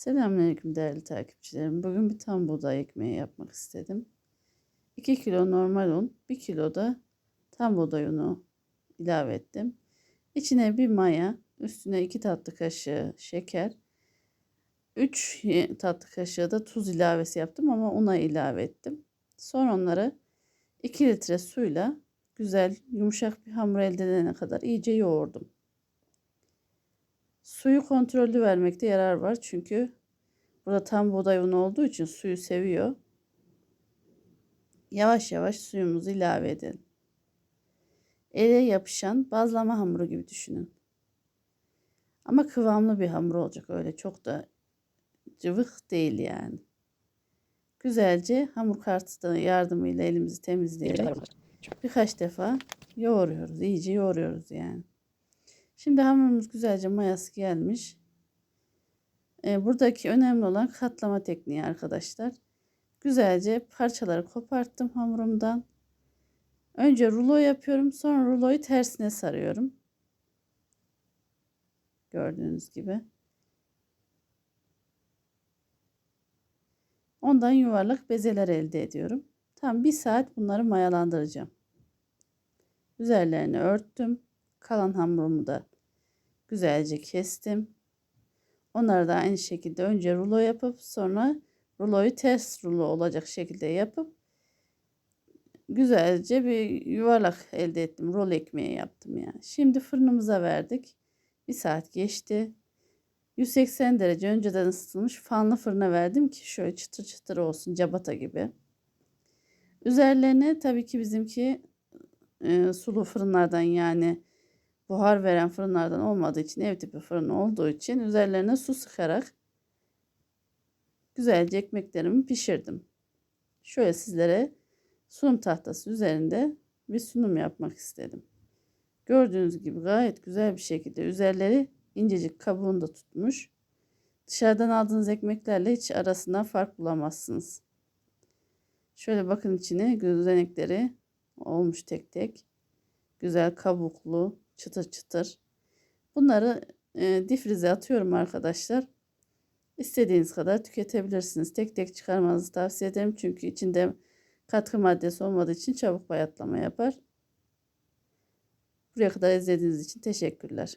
Selamünaleyküm değerli takipçilerim. Bugün bir tam buğday ekmeği yapmak istedim. 2 kilo normal un, 1 kilo da tam buğday unu ilave ettim. İçine bir maya, üstüne 2 tatlı kaşığı şeker, 3 tatlı kaşığı da tuz ilavesi yaptım ama una ilave ettim. Sonra onları 2 litre suyla güzel yumuşak bir hamur elde edene kadar iyice yoğurdum. Suyu kontrollü vermekte yarar var çünkü burada tam buğday unu olduğu için suyu seviyor. Yavaş yavaş suyumuzu ilave edelim. Ele yapışan bazlama hamuru gibi düşünün. Ama kıvamlı bir hamur olacak öyle çok da cıvık değil yani. Güzelce hamur kartı yardımıyla elimizi temizleyerek birkaç defa yoğuruyoruz. iyice yoğuruyoruz yani. Şimdi hamurumuz güzelce mayası gelmiş. Ee, buradaki önemli olan katlama tekniği arkadaşlar. Güzelce parçaları koparttım hamurumdan. Önce rulo yapıyorum. Sonra ruloyu tersine sarıyorum. Gördüğünüz gibi. Ondan yuvarlak bezeler elde ediyorum. Tam bir saat bunları mayalandıracağım. Üzerlerini örttüm. Kalan hamurumu da güzelce kestim. Onları da aynı şekilde önce rulo yapıp sonra ruloyu ters rulo olacak şekilde yapıp güzelce bir yuvarlak elde ettim. Rol ekmeği yaptım yani. Şimdi fırınımıza verdik. Bir saat geçti. 180 derece önceden ısıtılmış fanlı fırına verdim ki şöyle çıtır çıtır olsun cabata gibi. Üzerlerine tabii ki bizimki e, sulu fırınlardan yani buhar veren fırınlardan olmadığı için ev tipi fırın olduğu için üzerlerine su sıkarak güzelce ekmeklerimi pişirdim. Şöyle sizlere sunum tahtası üzerinde bir sunum yapmak istedim. Gördüğünüz gibi gayet güzel bir şekilde üzerleri incecik kabuğunu da tutmuş. Dışarıdan aldığınız ekmeklerle hiç arasından fark bulamazsınız. Şöyle bakın içine gözenekleri olmuş tek tek. Güzel kabuklu, çıtır çıtır. Bunları e, difrize atıyorum arkadaşlar. İstediğiniz kadar tüketebilirsiniz. Tek tek çıkarmanızı tavsiye ederim. Çünkü içinde katkı maddesi olmadığı için çabuk bayatlama yapar. Buraya kadar izlediğiniz için teşekkürler.